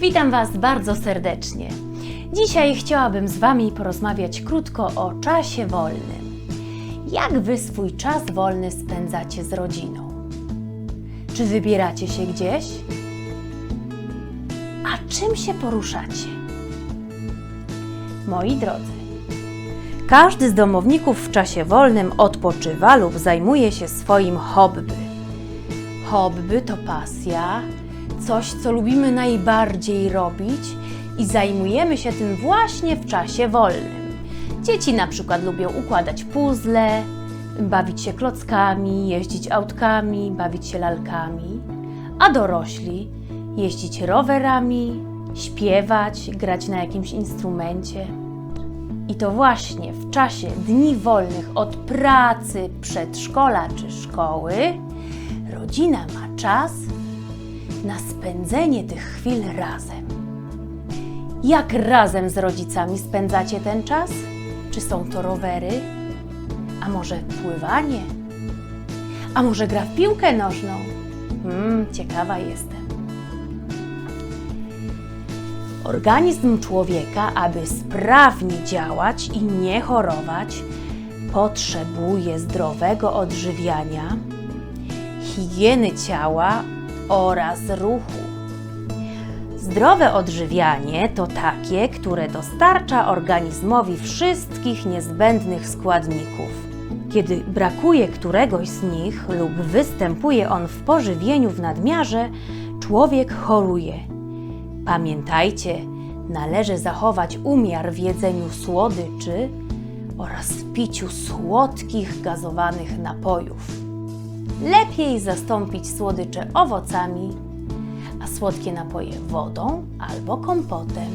Witam Was bardzo serdecznie. Dzisiaj chciałabym z Wami porozmawiać krótko o czasie wolnym. Jak Wy swój czas wolny spędzacie z rodziną? Czy wybieracie się gdzieś? A czym się poruszacie? Moi drodzy, każdy z domowników w czasie wolnym odpoczywa lub zajmuje się swoim hobby. Hobby to pasja, coś, co lubimy najbardziej robić i zajmujemy się tym właśnie w czasie wolnym. Dzieci na przykład lubią układać puzzle, bawić się klockami, jeździć autkami, bawić się lalkami, a dorośli jeździć rowerami, śpiewać, grać na jakimś instrumencie. I to właśnie w czasie dni wolnych od pracy, przedszkola czy szkoły rodzina ma czas na spędzenie tych chwil razem. Jak razem z rodzicami spędzacie ten czas? Czy są to rowery? A może pływanie? A może gra w piłkę nożną? Hmm, ciekawa jestem. Organizm człowieka, aby sprawnie działać i nie chorować, potrzebuje zdrowego odżywiania, higieny ciała oraz ruchu. Zdrowe odżywianie to takie, które dostarcza organizmowi wszystkich niezbędnych składników. Kiedy brakuje któregoś z nich lub występuje on w pożywieniu w nadmiarze, człowiek choruje. Pamiętajcie, należy zachować umiar w jedzeniu słodyczy oraz w piciu słodkich gazowanych napojów. Lepiej zastąpić słodycze owocami, a słodkie napoje wodą albo kompotem.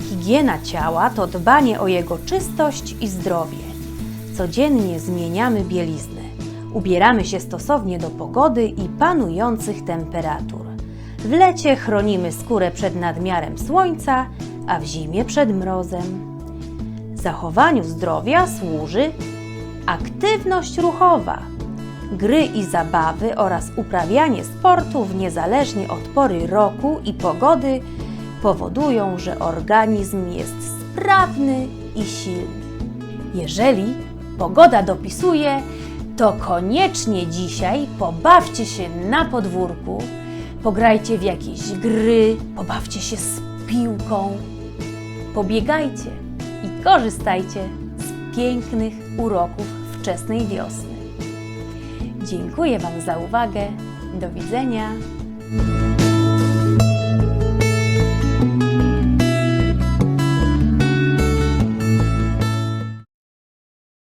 Higiena ciała to dbanie o jego czystość i zdrowie. Codziennie zmieniamy bieliznę. Ubieramy się stosownie do pogody i panujących temperatur. W lecie chronimy skórę przed nadmiarem słońca, a w zimie przed mrozem. Zachowaniu zdrowia służy aktywność ruchowa, gry i zabawy oraz uprawianie sportów niezależnie od pory roku i pogody powodują, że organizm jest sprawny i silny. Jeżeli pogoda dopisuje, to koniecznie dzisiaj pobawcie się na podwórku, pograjcie w jakieś gry, pobawcie się z piłką, pobiegajcie i korzystajcie z pięknych uroków wczesnej wiosny. Dziękuję Wam za uwagę. Do widzenia.